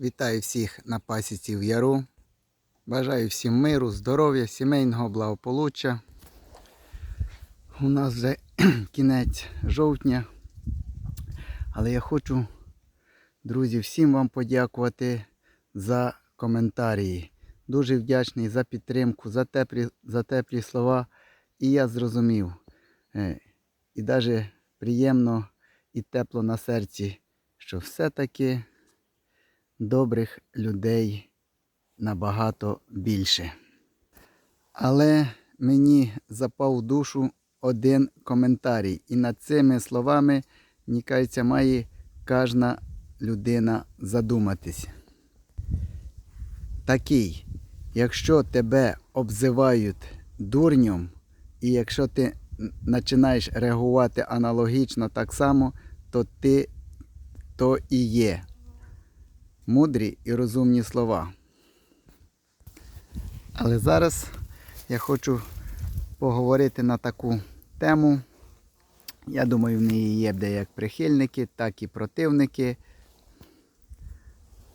Вітаю всіх на пасіці в Яру. Бажаю всім миру, здоров'я, сімейного благополуччя. У нас вже кінець жовтня. Але я хочу, друзі, всім вам подякувати за коментарі. Дуже вдячний за підтримку, за теплі, за теплі слова. І я зрозумів. е, І навіть приємно і тепло на серці, що все-таки добрих людей набагато більше. Але мені запав в душу один коментарій. І над цими словами, мені кажеться, має кожна людина задуматись. Такий, якщо тебе обзивають дурнем, і якщо ти починаєш реагувати аналогічно так само, то ти то і є мудрі і розумні слова. Але зараз я хочу поговорити на таку тему. Я думаю, в неї є де як прихильники, так і противники.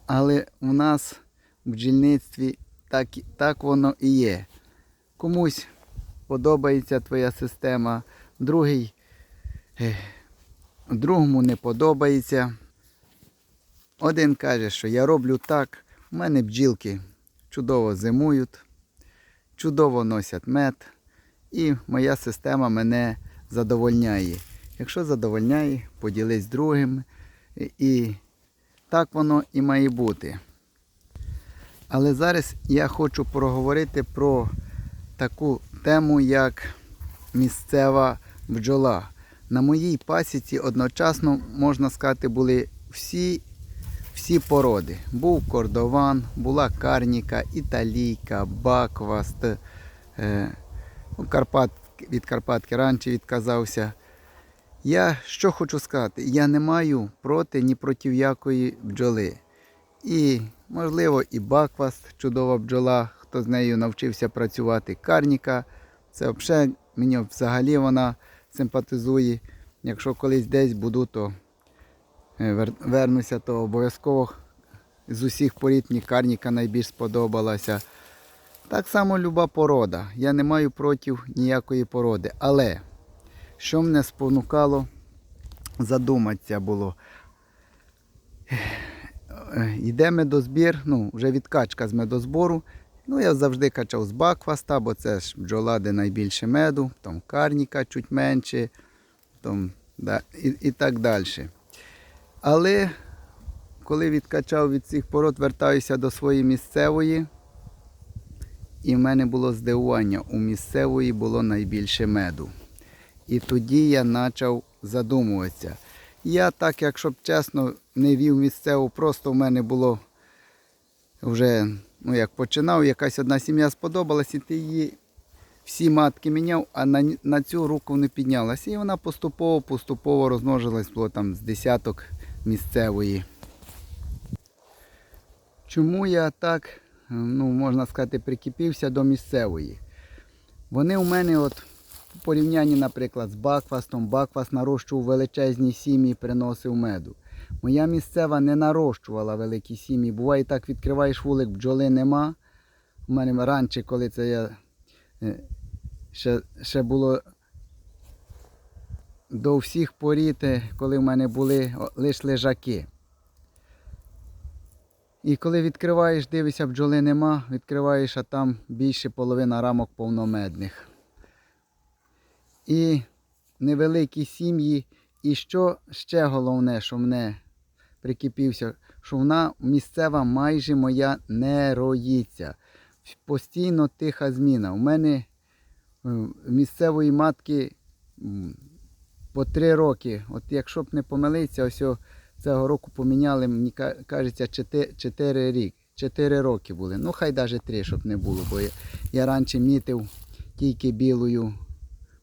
Але у нас в бджільництві так, так воно і є. Комусь подобається твоя система, другий, другому не подобається. Один каже, що я роблю так, у мене бджілки чудово зимують, чудово носять мед, і моя система мене задовольняє. Якщо задовольняє, поділись з другим. І- так воно і має бути. Але зараз я хочу проговорити про таку тему, як місцева бджола. На моїй пасіці одночасно, можна сказати, були всі всі породи. Був кордован, була карніка, італійка, бакваст. Е, ну, Карпат, від Карпатки раніше відказався. Я що хочу сказати, я не маю проти ні проти якої бджоли. І, можливо, і бакваст, чудова бджола, хто з нею навчився працювати. Карніка, це взагалі, мені взагалі вона симпатизує. Якщо колись десь буду, то вернуся, то обов'язково з усіх порід мені карніка найбільш сподобалася. Так само люба порода. Я не маю проти ніякої породи. Але що мене спонукало задуматися було. Е, Йде медозбір, ну, вже відкачка з медозбору. Ну, я завжди качав з бакфаста, бо це ж бджола, де найбільше меду, там карніка чуть менше, там, да, і, і так далі. Але коли відкачав від цих пород, вертаюся до своєї місцевої. І в мене було здивування, у місцевої було найбільше меду. І тоді я почав задумуватися. Я так, якщо б чесно, не вів місцеву, просто в мене було вже, ну як починав, якась одна сім'я сподобалась, і ти її всі матки міняв, а на, на цю руку не піднялася. І вона поступово-поступово розмножилась, було там з десяток місцевої. Чому я так, ну, можна сказати, прикипівся до місцевої? Вони у мене от в порівнянні, наприклад, з Бакфастом, Бакфаст нарощував величезні сім'ї, приносив меду. Моя місцева не нарощувала великі сім'ї. Буває так, відкриваєш вулик, бджоли нема. У мене раніше, коли це я е, ще, ще було до всіх порід, коли в мене були лише лежаки. І коли відкриваєш, дивишся, бджоли нема, відкриваєш, а там більше половина рамок повномедних. І невеликі сім'ї. І що ще головне, що мене прикипівся, що вона місцева майже моя не роїться. Постійно тиха зміна. У мене е, місцевої матки по три роки. От якщо б не помилитися, ось цього року поміняли, мені кажеться, 4 рік. 4 роки були. Ну, хай навіть 3, щоб не було, бо я, я раніше мітив тільки білою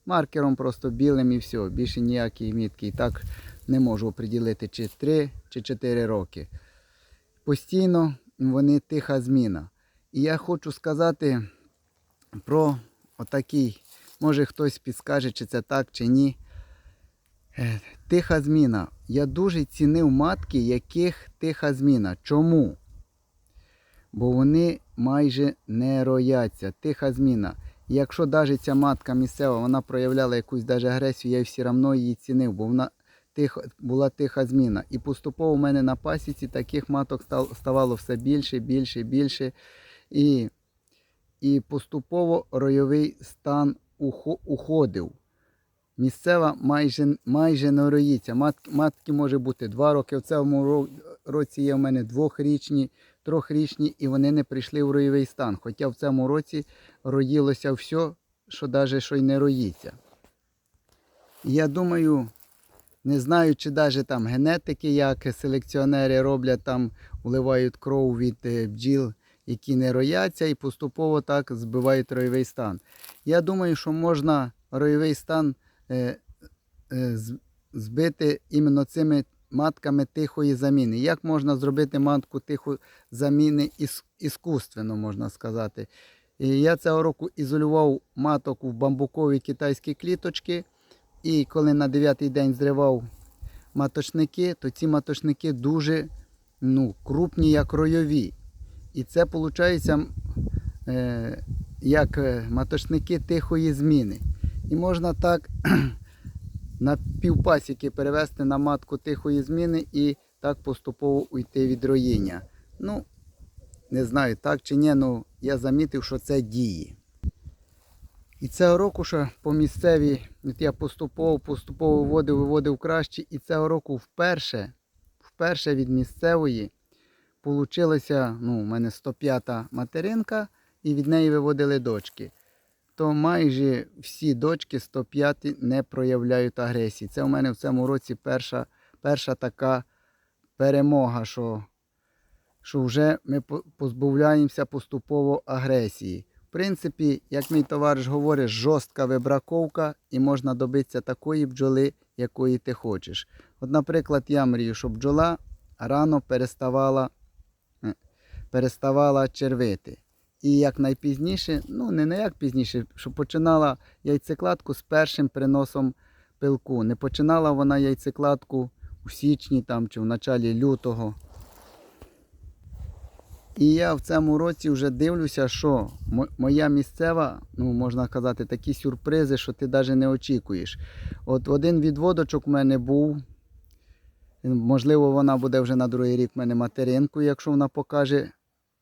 маркером, просто білим і все. Більше ніякої мітки. І так не можу оприділити, чи 3 чи 4 роки. Постійно вони тиха зміна. І я хочу сказати про отакий, може хтось підскаже, чи це так, чи ні. Тиха зміна. Я дуже цінив матки, яких тиха зміна. Чому? бо вони майже не рояться. Тиха зміна. Якщо навіть ця матка місцева, вона проявляла якусь даже агресію, я все одно її цінив, бо вона тихо, була тиха зміна. І поступово в мене на пасіці таких маток ставало все більше, більше, більше. І, і поступово ройовий стан уходив. Місцева майже, майже не роїться. Матки, матки може бути два роки. В цьому році є в мене двохрічні, трьохрічні, і вони не прийшли в ройовий стан. Хоча в цьому році роїлося все, що навіть що й не роїться. Я думаю, не знаю, чи навіть там генетики, як селекціонери роблять, там вливають кров від е, бджіл, які не рояться, і поступово так збивають ройовий стан. Я думаю, що можна ройовий стан збити іменно цими матками тихої заміни. Як можна зробити матку тихої заміни іс, іскусственно, можна сказати. І я цього року ізолював маток в бамбукові китайські кліточки. І коли на 9-й день зривав маточники, то ці маточники дуже ну, крупні, як ройові. І це виходить е, як е, маточники тихої зміни. І можна так на півпасіки перевести на матку тихої зміни і так поступово уйти від роїння. Ну, не знаю, так чи ні, але я замітив, що це діє. І цього року ще по місцевій, я поступово, поступово виводив, виводив краще. І цього року вперше, вперше від місцевої получилося, ну, у мене 105-та материнка, і від неї виводили дочки. То майже всі дочки 105 не проявляють агресії. Це у мене в цьому році перша, перша така перемога, що, що вже ми по- позбавляємося поступово агресії. В принципі, як мій товариш говорить, жорстка вибраковка і можна добитися такої бджоли, якої ти хочеш. От, наприклад, я мрію, щоб бджола рано переставала, переставала червити. І як найпізніше, ну не як пізніше, щоб починала яйцекладку з першим приносом пилку. Не починала вона яйцекладку у січні там, чи в началі лютого. І я в цьому році вже дивлюся, що моя місцева, ну можна казати, такі сюрпризи, що ти навіть не очікуєш. От один відводочок в мене був. Можливо, вона буде вже на другий рік в мене материнкою, якщо вона покаже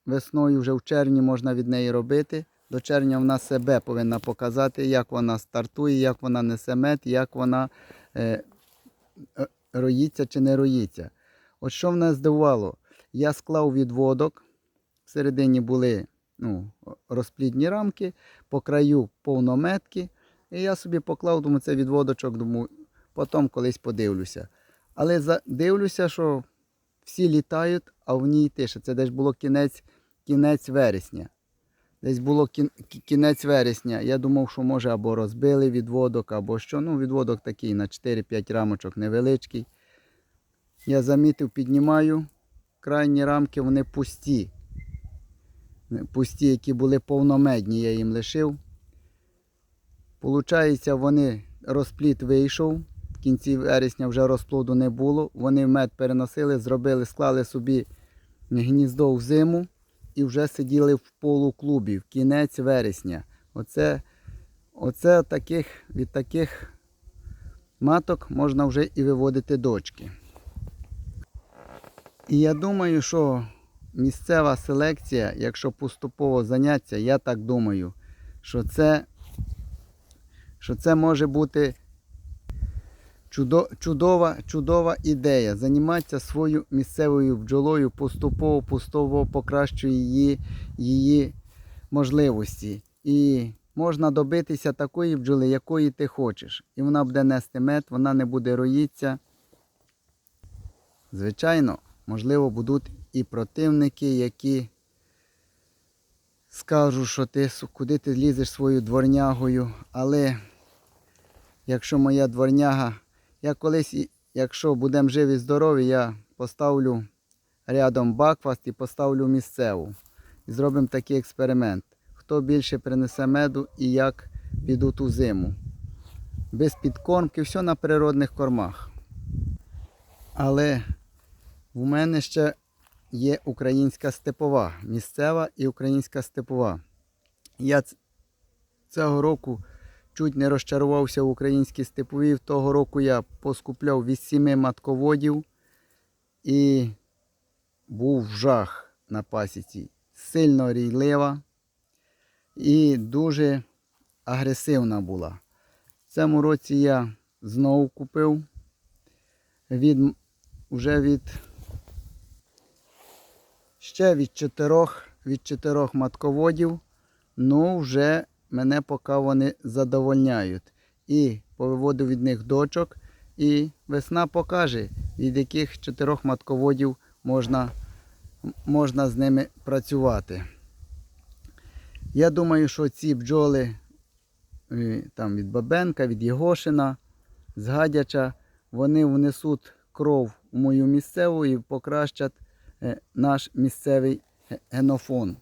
весною, вже в червні можна від неї робити. До червня вона себе повинна показати, як вона стартує, як вона несе мед, як вона е, е, роїться чи не роїться. От що мене здивувало, я склав відводок, всередині були ну, розплідні рамки, по краю повнометки. І я собі поклав, думаю, це відводочок, думаю, потім колись подивлюся. Але дивлюся, що всі літають, а в ній тиша. Це десь було кінець, кінець вересня. Десь було кінець вересня. Я думав, що може або розбили відводок, або що. Ну, відводок такий на 4-5 рамочок невеличкий. Я замітив, піднімаю. Крайні рамки вони пусті. Пусті, які були повномедні, я їм лишив. Получається, вони розпліт вийшов. В кінці вересня вже розплоду не було. Вони мед переносили, зробили, склали собі гніздо в зиму і вже сиділи в полуклубі в кінець вересня. Оце, оце таких, від таких маток можна вже і виводити дочки. І я думаю, що місцева селекція, якщо поступово заняття, я так думаю, що це, що це може бути чудо, чудова, чудова ідея. Займатися своєю місцевою бджолою поступово, поступово покращує її, її можливості. І можна добитися такої бджоли, якої ти хочеш. І вона буде нести мед, вона не буде роїтися. Звичайно, можливо, будуть і противники, які скажуть, що ти куди ти лізеш своєю дворнягою. Але якщо моя дворняга, я колись, якщо будемо живі і здорові, я поставлю рядом бакфаст і поставлю місцеву. І зробимо такий експеримент. Хто більше принесе меду і як підуть у зиму. Без підкормки, все на природних кормах. Але в мене ще є українська степова, місцева і українська степова. Я цього року чуть не розчарувався в українській степовій. Того року я поскупляв від сіми матководів і був жах на пасіці. Сильно рійлива і дуже агресивна була. В цьому році я знову купив від, вже від ще від чотирьох, від чотирьох матководів. Ну, вже мене поки вони задовольняють. І повиводив від них дочок. І весна покаже, від яких чотирьох матководів можна, можна з ними працювати. Я думаю, що ці бджоли е, там від Бабенка, від Єгошина, з Гадяча, вони внесуть кров у мою місцеву і покращать е, наш місцевий ге- генофон.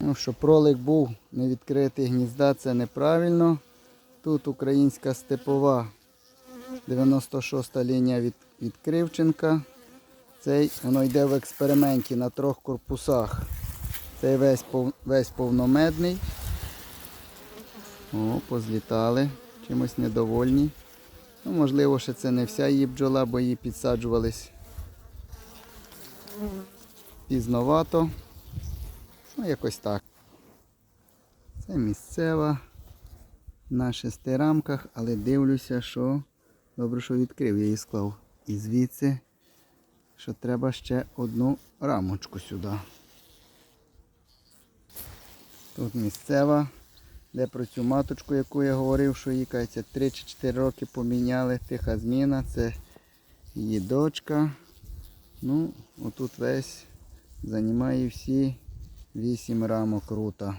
Ну, що пролик був не відкритий гнізда, це неправильно. Тут українська степова 96-та лінія від, від Кривченка. Цей воно йде в експерименті на трьох корпусах. Цей весь, весь повномедний. О, позлітали. Чимось недовольні. Ну, можливо, ще це не вся її бджола, бо її підсаджувались пізновато. Ну, якось так. Це місцева на шести рамках, але дивлюся, що добре, що відкрив, я її склав. І звідси, що треба ще одну рамочку сюди. Тут місцева, де про цю маточку, яку я говорив, що їй кається 3 чи 4 роки поміняли. Тиха зміна, це її дочка. Ну, отут весь займає всі 8 рамок рута.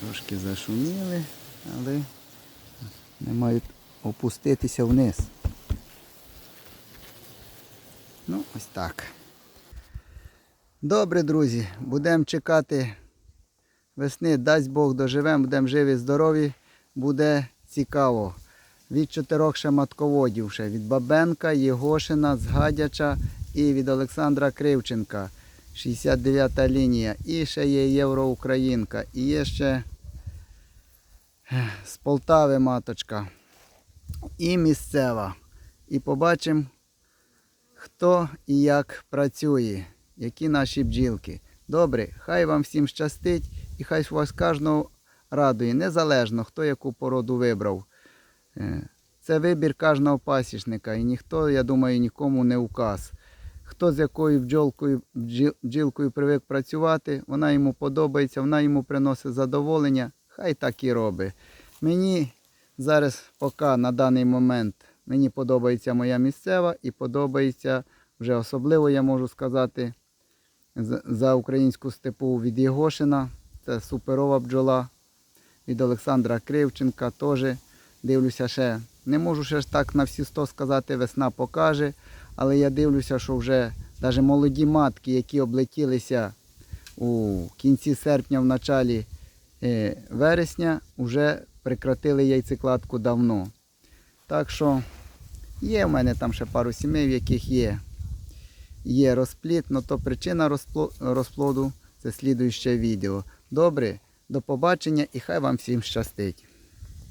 Трошки зашуміли, але не мають опуститися вниз. Ну, ось так. Добре, друзі, будемо чекати весни, дасть Бог доживемо, будемо живі, здорові, буде цікаво. Від чотирьох ще матководів ще. Від Бабенка, Єгошина, Згадяча і від Олександра Кривченка. 69-та лінія. І ще є Євроукраїнка. І є ще з Полтави маточка. І місцева. І побачимо, хто і як працює, які наші бджілки. Добре, хай вам всім щастить і хай у вас кожного радує, незалежно хто яку породу вибрав. Е, Це вибір кожного пасічника і ніхто, я думаю, нікому не указ. Хто з якою бджолкою, бджіл- бджілкою привик працювати, вона йому подобається, вона йому приносить задоволення, хай так і робить. Мені зараз, поки на даний момент, мені подобається моя місцева і подобається вже особливо, я можу сказати, за- за українську степу від Єгошина. Це суперова бджола. Від Олександра Кривченка теж дивлюся ще. Не можу ще ж так на всі 100 сказати, весна покаже. Але я дивлюся, що вже навіть молоді матки, які облетілися у кінці серпня, в началі е, вересня, вже прекратили яйцекладку давно. Так що є в мене там ще пару сімей, в яких є, є розплід, але то причина розплоду це слідуюче відео. Добре, до побачення і хай вам всім щастить.